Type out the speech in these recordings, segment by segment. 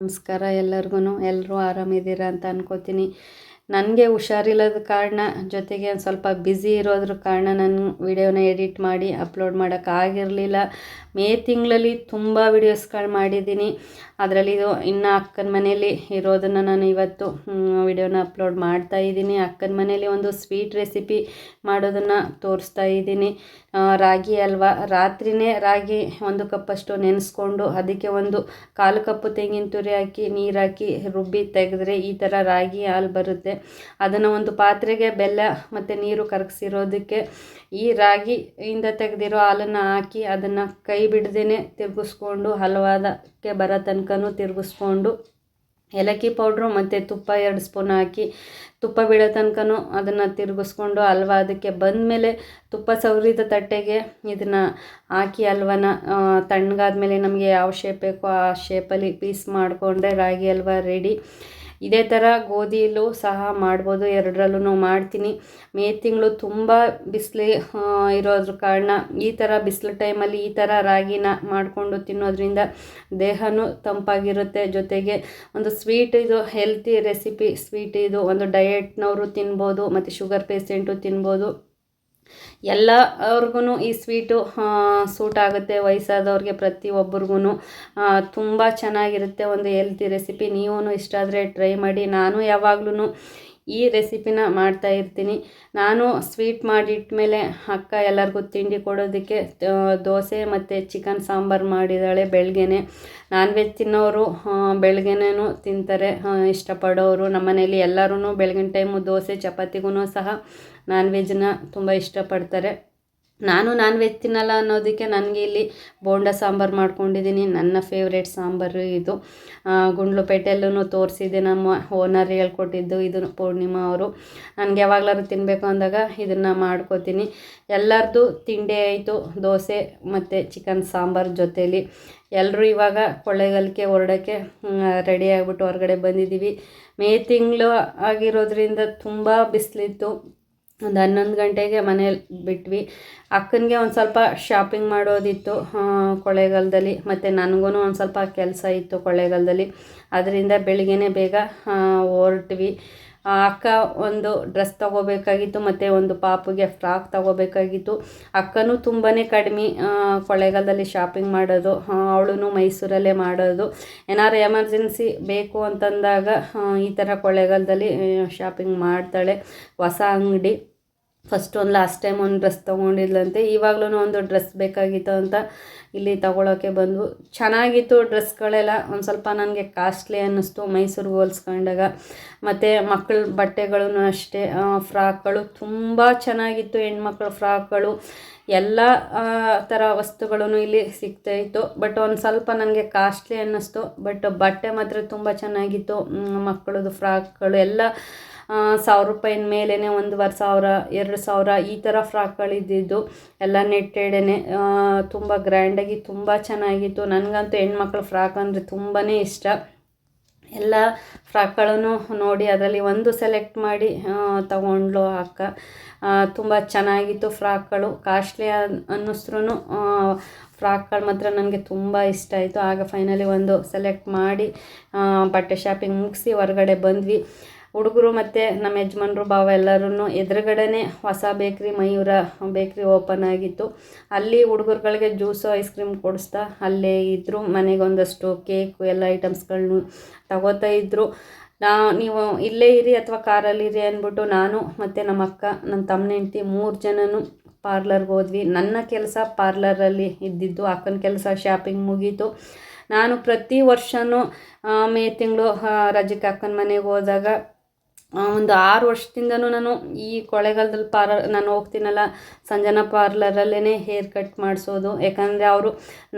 ನಮಸ್ಕಾರ ಎಲ್ಲರಿಗೂ ಎಲ್ಲರೂ ಆರಾಮಿದ್ದೀರಾ ಅಂತ ಅನ್ಕೋತೀನಿ. ನನಗೆ ಹುಷಾರಿಲ್ಲದ ಕಾರಣ, ಜೊತೆಗೆ ಒಂದು ಸ್ವಲ್ಪ ಬ್ಯುಸಿ ಇರೋದ್ರ ಕಾರಣ ನಾನು ವಿಡಿಯೋನ ಎಡಿಟ್ ಮಾಡಿ ಅಪ್ಲೋಡ್ ಮಾಡೋಕ್ಕಾಗಿರಲಿಲ್ಲ ಮೇ ತಿಂಗಳಲ್ಲಿ ತುಂಬ ವಿಡಿಯೋಸ್ಗಳು ಮಾಡಿದ್ದೀನಿ. ಅದರಲ್ಲಿ ಇದು ಇನ್ನು ಅಕ್ಕನ ಮನೆಯಲ್ಲಿ ಇರೋದನ್ನು ನಾನು ಇವತ್ತು ವಿಡಿಯೋನ ಅಪ್ಲೋಡ್ ಮಾಡ್ತಾ ಇದ್ದೀನಿ. ಅಕ್ಕನ ಮನೇಲಿ ಒಂದು ಸ್ವೀಟ್ ರೆಸಿಪಿ ಮಾಡೋದನ್ನು ತೋರಿಸ್ತಾ ಇದ್ದೀನಿ. ರಾಗಿ ಅಲ್ವಾ? ರಾತ್ರಿನೇ ರಾಗಿ ಒಂದು ಕಪ್ಪಷ್ಟು ನೆನೆಸ್ಕೊಂಡು ಅದಕ್ಕೆ ಒಂದು ಕಾಲು ಕಪ್ಪು ತೆಂಗಿನ ತುರಿ ಹಾಕಿ, ನೀರು ಹಾಕಿ ರುಬ್ಬಿ ತೆಗೆದ್ರೆ ಈ ಥರ ರಾಗಿ ಹಾಲು ಬರುತ್ತೆ. ಅದನ್ನು ಒಂದು ಪಾತ್ರೆಗೆ ಬೆಲ್ಲ ಮತ್ತು ನೀರು ಕರಗಿಸಿರೋದಕ್ಕೆ ಈ ರಾಗಿಯಿಂದ ತೆಗೆದಿರೋ ಹಾಲನ್ನು ಹಾಕಿ ಅದನ್ನು ಕೈ ಬಿಡ್ದೇ ತಿರುಗಿಸ್ಕೊಂಡು ಹಲವಾದಕ್ಕೆ ಬರೋ ತನಕನೂ ತಿರುಗಿಸ್ಕೊಂಡು ಏಲಕ್ಕಿ ಪೌಡ್ರು ಮತ್ತು ತುಪ್ಪ ಎರಡು ಸ್ಪೂನ್ ಹಾಕಿ ತುಪ್ಪ ಬಿಡೋ ತನಕನೂ ಅದನ್ನು ತಿರುಗಿಸ್ಕೊಂಡು ಹಲ್ವ ಅದಕ್ಕೆ ಬಂದಮೇಲೆ ತುಪ್ಪ ಸವರಿದ ತಟ್ಟೆಗೆ ಇದನ್ನು ಹಾಕಿ ಹಲ್ವನ ತಣ್ಣಗಾದ್ಮೇಲೆ ನಮಗೆ ಯಾವ ಶೇಪ್ ಬೇಕೋ ಆ ಶೇಪಲ್ಲಿ ಪೀಸ್ ಮಾಡಿಕೊಂಡ್ರೆ ರಾಗಿ ಹಲ್ವ ರೆಡಿ ಇದೇ ಥರ ಗೋಧಿಲೂ ಸಹ ಮಾಡ್ಬೋದು ಎರಡರಲ್ಲೂ ಮಾಡ್ತೀನಿ. ಮೇ ತಿಂಗಳು ತುಂಬ ಬಿಸಿಲು ಇರೋದ್ರ ಕಾರಣ ಈ ಥರ ಬಿಸಿಲು ಟೈಮಲ್ಲಿ ಈ ಥರ ರಾಗಿನ ಮಾಡಿಕೊಂಡು ತಿನ್ನೋದ್ರಿಂದ ದೇಹನೂ ತಂಪಾಗಿರುತ್ತೆ. ಜೊತೆಗೆ ಒಂದು ಸ್ವೀಟ್ ಇದು ಹೆಲ್ತಿ ರೆಸಿಪಿ, ಸ್ವೀಟ್ ಇದು ಒಂದು ಡಯೆಟ್ನವರು ತಿನ್ಬೋದು, ಮತ್ತು ಶುಗರ್ ಪೇಷೆಂಟು ತಿನ್ಬೋದು. ಎಲ್ಲ ಅವ್ರಿಗೂ ಈ ಸ್ವೀಟು ಸೂಟ್ ಆಗುತ್ತೆ, ವಯಸ್ಸಾದವ್ರಿಗೆ ಪ್ರತಿಯೊಬ್ಬರಿಗೂ ತುಂಬ ಚೆನ್ನಾಗಿರುತ್ತೆ ಒಂದು ಹೆಲ್ತಿ ರೆಸಿಪಿ. ನೀವು ಇಷ್ಟ ಆದರೆ ಟ್ರೈ ಮಾಡಿ. ನಾನು ಯಾವಾಗ್ಲೂ ಈ ರೆಸಿಪಿನ ಮಾಡ್ತಾ ಇರ್ತೀನಿ. ನಾನು ಸ್ವೀಟ್ ಮಾಡಿಟ್ಮೇಲೆ ಅಕ್ಕ ಎಲ್ಲರಿಗೂ ತಿಂಡಿ ಕೊಡೋದಕ್ಕೆ ದೋಸೆ ಮತ್ತು ಚಿಕನ್ ಸಾಂಬಾರು ಮಾಡಿದ್ದಾಳೆ ಬೆಳಗ್ಗೆನೆ ನಾನ್ ವೆಜ್ ತಿನ್ನೋರು ಬೆಳಗ್ಗೆನೂ ತಿಂತಾರೆ. ಇಷ್ಟಪಡೋರು ನಮ್ಮ ಮನೇಲಿ ಎಲ್ಲರೂ ಬೆಳಗಿನ ಟೈಮು ದೋಸೆ ಚಪಾತಿಗೂ ಸಹ ನಾನ್ ವೆಜ್ನ ತುಂಬ ಇಷ್ಟಪಡ್ತಾರೆ. ನಾನು ನಾನ್ ವೆಜ್ ತಿನ್ನಲ್ಲ ಅನ್ನೋದಕ್ಕೆ ನನಗೆ ಇಲ್ಲಿ ಬೋಂಡ ಸಾಂಬಾರು ಮಾಡ್ಕೊಂಡಿದ್ದೀನಿ. ನನ್ನ ಫೇವ್ರೇಟ್ ಸಾಂಬಾರು ಇದು. ಗುಂಡ್ಲುಪೇಟೆಯಲ್ಲೂ ತೋರಿಸಿದ್ದೆ ನಮ್ಮ ಓನರ್ ಹೇಳ್ಕೊಟ್ಟಿದ್ದು ಇದು ಪೂರ್ಣಿಮಾ ಅವರು. ನನಗೆ ಯಾವಾಗ್ಲಾದ್ರು ತಿನ್ನಬೇಕು ಅಂದಾಗ ಇದನ್ನು ಮಾಡ್ಕೋತೀನಿ. ಎಲ್ಲರದು ತಿಂಡಿ ಆಯಿತು, ದೋಸೆ ಮತ್ತು ಚಿಕನ್ ಸಾಂಬಾರು ಜೊತೇಲಿ. ಎಲ್ಲರೂ ಇವಾಗ ಕೊಳ್ಳೇಗಾಲಕ್ಕೆ, ಹೊರಡೋಕ್ಕೆ ರೆಡಿ ಆಗಿಬಿಟ್ಟು ಹೊರಗಡೆ ಬಂದಿದ್ದೀವಿ. ಮೇ ತಿಂಗಳು ಆಗಿರೋದ್ರಿಂದ ತುಂಬ ಬಿಸಿಲಿತ್ತು. ಒಂದು ಹನ್ನೊಂದು ಗಂಟೆಗೆ ಮನೇಲಿ ಬಿಟ್ವಿ. ಅಕ್ಕನಿಗೆ ಒಂದು ಸ್ವಲ್ಪ ಶಾಪಿಂಗ್ ಮಾಡೋದಿತ್ತು ಕೊಳೆಗಾಲದಲ್ಲಿ ಮತ್ತು ನನಗೂ ಒಂದು ಸ್ವಲ್ಪ ಕೆಲಸ ಇತ್ತು ಕೊಳ್ಳೇಗಾಲದಲ್ಲಿ. ಅದರಿಂದ ಬೆಳಿಗ್ಗೆ ಬೇಗ ಹೊರಟ್ವಿ. ಅಕ್ಕ ಒಂದು ಡ್ರೆಸ್ ತಗೋಬೇಕಾಗಿತ್ತು, ಮತ್ತು ಒಂದು ಪಾಪುಗೆ ಫ್ರಾಕ್ ತಗೋಬೇಕಾಗಿತ್ತು. ಅಕ್ಕನೂ ತುಂಬಾ ಕಡಿಮೆ ಕೊಳ್ಳೇಗಾಲದಲ್ಲಿ ಶಾಪಿಂಗ್ ಮಾಡೋದು ಅವಳು ಮೈಸೂರಲ್ಲೇ ಮಾಡೋದು. ಏನಾದ್ರು ಎಮರ್ಜೆನ್ಸಿ ಬೇಕು ಅಂತಂದಾಗ ಈ ಥರ ಕೊಳ್ಳೇಗಾಲದಲ್ಲಿ ಶಾಪಿಂಗ್ ಮಾಡ್ತಾಳೆ. ಹೊಸ ಅಂಗಡಿ. ಫಸ್ಟ್ ಒಂದು ಲಾಸ್ಟ್ ಟೈಮ್ ಒಂದು ಡ್ರೆಸ್ ತೊಗೊಂಡಿದ್ಲಂತೆ. ಇವಾಗ್ಲೂ ಒಂದು ಡ್ರೆಸ್ ಬೇಕಾಗಿತ್ತು ಅಂತ ಇಲ್ಲಿ ತೊಗೊಳೋಕ್ಕೆ ಬಂದು ಚೆನ್ನಾಗಿತ್ತು ಡ್ರೆಸ್ಗಳೆಲ್ಲ. ಒಂದು ಸ್ವಲ್ಪ ನನಗೆ ಕಾಸ್ಟ್ಲಿ ಅನ್ನಿಸ್ತು ಮೈಸೂರಿಗೆ ಹೋಲಿಸ್ಕೊಂಡಾಗ ಮತ್ತು ಮಕ್ಕಳ ಬಟ್ಟೆಗಳೂ ಅಷ್ಟೇ. ಫ್ರಾಕ್ಗಳು ತುಂಬ ಚೆನ್ನಾಗಿತ್ತು. ಹೆಣ್ಮಕ್ಳ ಫ್ರಾಕ್ಗಳು. ಎಲ್ಲ ಥರ ವಸ್ತುಗಳೂ ಇಲ್ಲಿ ಸಿಗ್ತಾಯಿತ್ತು ಬಟ್ ಒಂದು ಸ್ವಲ್ಪ ನನಗೆ ಕಾಸ್ಟ್ಲಿ ಅನ್ನಿಸ್ತು. ಬಟ್ ಬಟ್ಟೆ ಮಾತ್ರ ತುಂಬ ಚೆನ್ನಾಗಿತ್ತು. ಮಕ್ಕಳದು ಫ್ರಾಕ್ಗಳು ಎಲ್ಲ ಸಾವಿರ ರೂಪಾಯಿನ ಮೇಲೇ ಒಂದುವರೆ ಸಾವಿರ, ಎರಡು ಸಾವಿರ ಈ ಥರ ಫ್ರಾಕ್ಗಳಿದ್ದಿದ್ದು ಎಲ್ಲ ನೆಟ್ಟೆಡೇ ತುಂಬ ಗ್ರ್ಯಾಂಡಾಗಿ ತುಂಬ ಚೆನ್ನಾಗಿತ್ತು. ನನಗಂತೂ ಹೆಣ್ಮಕ್ಳು ಫ್ರಾಕ್ ಅಂದರೆ ತುಂಬಾ ಇಷ್ಟ. ಎಲ್ಲ ಫ್ರಾಕ್ಗಳನ್ನು ನೋಡಿ ಅದರಲ್ಲಿ ಒಂದು ಸೆಲೆಕ್ಟ್ ಮಾಡಿ ತಗೊಂಡ್ಲು ಅಕ್ಕ. ತುಂಬ ಚೆನ್ನಾಗಿತ್ತು ಫ್ರಾಕ್ಗಳು. ಕಾಸ್ಟ್ಲಿ ಅನ್ನಿಸ್ರು ಫ್ರಾಕ್ಗಳು ಮಾತ್ರ ನನಗೆ ತುಂಬ ಇಷ್ಟ ಆಯಿತು. ಆಗ ಫೈನಲಿ ಒಂದು ಸೆಲೆಕ್ಟ್ ಮಾಡಿ ಬಟ್ಟೆ ಶಾಪಿಂಗ್ ಮುಗಿಸಿ ಹೊರಗಡೆ ಬಂದ್ವಿ. ಹುಡುಗರು ಮತ್ತು ನಮ್ಮ ಯಜಮಾನ್ರು, ಭಾವ ಎಲ್ಲರೂ ಎದುರುಗಡೆನೇ ಹೊಸ ಬೇಕ್ರಿ, ಮಯೂರ ಬೇಕ್ರಿ ಓಪನ್ ಆಗಿತ್ತು. ಅಲ್ಲಿ ಹುಡುಗರುಗಳಿಗೆ ಜ್ಯೂಸು ಐಸ್ ಕ್ರೀಮ್ ಕೊಡಿಸ್ತಾ ಅಲ್ಲೇ ಇದ್ದರು ಮನೆಗೊಂದಷ್ಟು ಕೇಕು ಎಲ್ಲ ಐಟಮ್ಸ್ಗಳನ್ನೂ ತಗೋತಾ ಇದ್ದರು ನಾ, ನೀವು ಇಲ್ಲೇ ಇರಿ ಅಥವಾ ಕಾರಲ್ಲಿ ಇರಿ ಅಂದ್ಬಿಟ್ಟು ನಾನು ಮತ್ತು ನಮ್ಮ ಅಕ್ಕ ನನ್ನ ತಮ್ಮನ ಹೆಂಡ್ತಿ ಮೂರು ಜನನು ಪಾರ್ಲರ್ಗೆ ಹೋದ್ವಿ. ನನ್ನ ಕೆಲಸ ಪಾರ್ಲರಲ್ಲಿ ಇದ್ದಿದ್ದು, ಅಕ್ಕನ ಕೆಲಸ ಶಾಪಿಂಗ್ ಮುಗೀತು. ನಾನು ಪ್ರತಿ ವರ್ಷವೂ ಮೇ ತಿಂಗಳು ರಜಕ್ಕೆ ಅಕ್ಕನ ಮನೆಗೆ ಹೋದಾಗ ಒಂದು ಆರು ವರ್ಷದಿಂದನೂ ನಾನು ಈ ಕೊಳೆಗಾಲದಲ್ಲಿ ಪಾರ್ಲರ್ ನಾನು ಹೋಗ್ತೀನಲ್ಲ, ಸಂಜನಾ ಪಾರ್ಲರಲ್ಲೇ ಹೇರ್ ಕಟ್ ಮಾಡಿಸೋದು. ಯಾಕಂದರೆ ಅವರು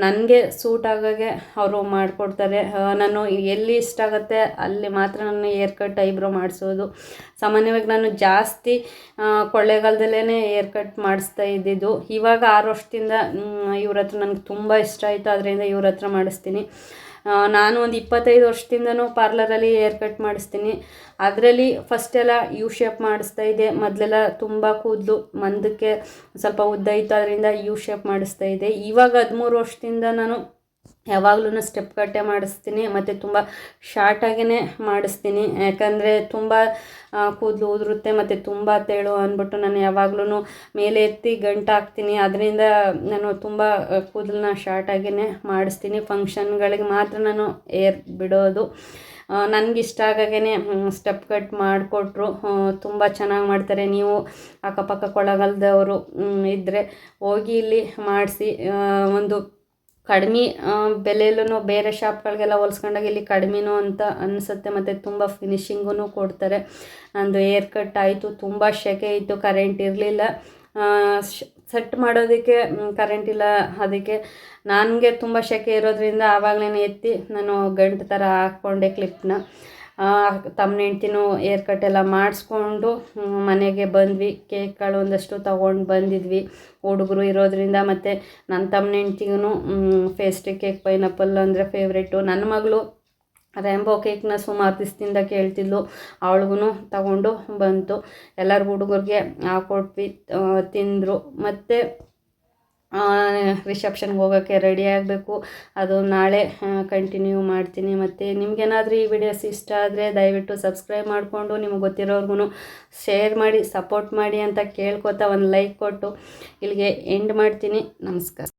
ನನಗೆ ಸೂಟ್ ಆಗೋಗೆ ಅವರು ಮಾಡಿಕೊಡ್ತಾರೆ. ನಾನು ಎಲ್ಲಿ ಇಷ್ಟ ಆಗುತ್ತೆ ಅಲ್ಲಿ ಮಾತ್ರ ನಾನು ಹೇರ್ ಕಟ್ ಐಬ್ರೋ ಮಾಡಿಸೋದು. ಸಾಮಾನ್ಯವಾಗಿ ನಾನು ಜಾಸ್ತಿ ಕೊಳ್ಳೆಗಾಲದಲ್ಲೇ ಹೇರ್ ಕಟ್ ಮಾಡಿಸ್ತಾ ಇದ್ದಿದ್ದು. ಇವಾಗ ಆರು ವರ್ಷದಿಂದ ಇವ್ರ ಹತ್ರ ನನಗೆ ತುಂಬ ಇಷ್ಟ ಆಯಿತು. ಅದರಿಂದ ಇವ್ರ ಹತ್ರ ಮಾಡಿಸ್ತೀನಿ. ನಾನು ಒಂದು ಇಪ್ಪತ್ತೈದು ವರ್ಷದಿಂದನೂ ಪಾರ್ಲರಲ್ಲಿ ಹೇರ್ ಕಟ್ ಮಾಡಿಸ್ತೀನಿ. ಅದರಲ್ಲಿ ಫಸ್ಟೆಲ್ಲ ಯು ಶೇಪ್ ಮಾಡಿಸ್ತಾ ಇದ್ದೆ. ಮೊದಲೆಲ್ಲ ತುಂಬ ಕೂದಲು, ಮಂದಕ್ಕೆ ಸ್ವಲ್ಪ ಉದ್ದ ಇತ್ತು ಅದರಿಂದ ಯು ಶೇಪ್ ಮಾಡಿಸ್ತಾ ಇದ್ದೆ. ಇವಾಗ ಹದಿಮೂರು ವರ್ಷದಿಂದ ನಾನು ಯಾವಾಗಲೂ ಸ್ಟೆಪ್ ಕಟ್ಟೆ ಮಾಡಿಸ್ತೀನಿ, ಮತ್ತು ತುಂಬ ಶಾರ್ಟಾಗೇ ಮಾಡಿಸ್ತೀನಿ. ಯಾಕಂದರೆ ತುಂಬ ಕೂದಲು ಉದುರುತ್ತೆ, ಮತ್ತು ತುಂಬ ತೇಳು ಅಂದ್ಬಿಟ್ಟು ನಾನು ಯಾವಾಗಲೂ ಮೇಲೆ ಎತ್ತಿ ಗಂಟು ಹಾಕ್ತೀನಿ. ಅದರಿಂದ ನಾನು ತುಂಬ ಕೂದಲನ್ನ ಶಾರ್ಟಾಗೇ ಮಾಡಿಸ್ತೀನಿ. ಫಂಕ್ಷನ್ಗಳಿಗೆ ಮಾತ್ರ ನಾನು ಏರ್ ಬಿಡೋದು. ನನಗೆ ಇಷ್ಟ ಆಗಾಗೇ ಸ್ಟೆಪ್ ಕಟ್ ಮಾಡಿಕೊಟ್ರು. ತುಂಬ ಚೆನ್ನಾಗಿ ಮಾಡ್ತಾರೆ. ನೀವು ಅಕ್ಕಪಕ್ಕ ಕೊಳಗಲ್ದವರು ಇದ್ದರೆ ಹೋಗಿ ಇಲ್ಲಿ ಮಾಡಿಸಿ ಒಂದು ಕಡಿಮೆ ಬೆಲೆಯಲ್ಲೂ ಬೇರೆ ಶಾಪ್ಗಳಿಗೆಲ್ಲ ಹೋಲ್ಸ್ಕೊಂಡಾಗ ಇಲ್ಲಿ ಕಡಿಮೆನೂ ಅಂತ ಅನಿಸುತ್ತೆ, ಮತ್ತು ತುಂಬ ಫಿನಿಶಿಂಗೂ ಕೊಡ್ತಾರೆ. ನಂದು ಏರ್ ಕಟ್ ಆಯಿತು, ತುಂಬ ಶೆಕೆ ಇತ್ತು ಕರೆಂಟ್ ಇರಲಿಲ್ಲ. ಸೆಟ್ ಮಾಡೋದಕ್ಕೆ ಕರೆಂಟ್ ಇಲ್ಲ ಅದಕ್ಕೆ. ನನಗೆ ತುಂಬ ಶೆಕೆ ಇರೋದ್ರಿಂದ ಆವಾಗಲೇ ಎತ್ತಿ, ನಾನು ಗಂಟು ಥರ ಹಾಕ್ಕೊಂಡೆ ಕ್ಲಿಪ್ನ ತಮ್ಮ ಹೆಂಡ್ತಿನೂ ಏರ್ ಕಟ್ ಎಲ್ಲ ಮಾಡಿಸ್ಕೊಂಡು ಮನೆಗೆ ಬಂದ್ವಿ. ಕೇಕ್ಗಳು ಒಂದಷ್ಟು ತೊಗೊಂಡು ಬಂದಿದ್ವಿ. ಹುಡುಗರು ಇರೋದ್ರಿಂದ ಮತ್ತು ನನ್ನ ತಮ್ಮ ಹೆಂಡ್ತಿಗೂ ಫೇಸ್ಟ್ರಿ ಕೇಕ್ ಪೈನಾಪಲ್ ಅಂದರೆ ಫೇವ್ರೇಟು ನನ್ನ ಮಗಳು ರ್ಯಾಂಬೋ ಕೇಕ್ನ ಸುಮಾರು ದಿವಸದಿಂದ ಕೇಳ್ತಿದ್ಲು. ಅವಳಿಗೂ ತಗೊಂಡು ಬಂತು. ಎಲ್ಲರಿಗೂ ಹುಡುಗರಿಗೆ ಹಾಕೊಟ್ವಿ ತಿಂದರು. ಮತ್ತು ರಿಸೆಪ್ಷನ್ಗೆ ಹೋಗೋಕ್ಕೆ ರೆಡಿ ಆಗಬೇಕು. ಅದು ನಾಳೆ ಕಂಟಿನ್ಯೂ ಮಾಡ್ತೀನಿ. ಮತ್ತು ನಿಮಗೇನಾದರೂ ಈ ವಿಡಿಯೋಸ್ ಇಷ್ಟ ಆದರೆ ದಯವಿಟ್ಟು ಸಬ್ಸ್ಕ್ರೈಬ್ ಮಾಡಿಕೊಂಡು ನಿಮಗೆ ಗೊತ್ತಿರೋರ್ಗು ಶೇರ್ ಮಾಡಿ ಸಪೋರ್ಟ್ ಮಾಡಿ ಅಂತ ಕೇಳ್ಕೊತಾ ಒಂದು ಲೈಕ್ ಕೊಟ್ಟು ಇಲ್ಲಿಗೆ ಎಂಡ್ ಮಾಡ್ತೀನಿ. ನಮಸ್ಕಾರ.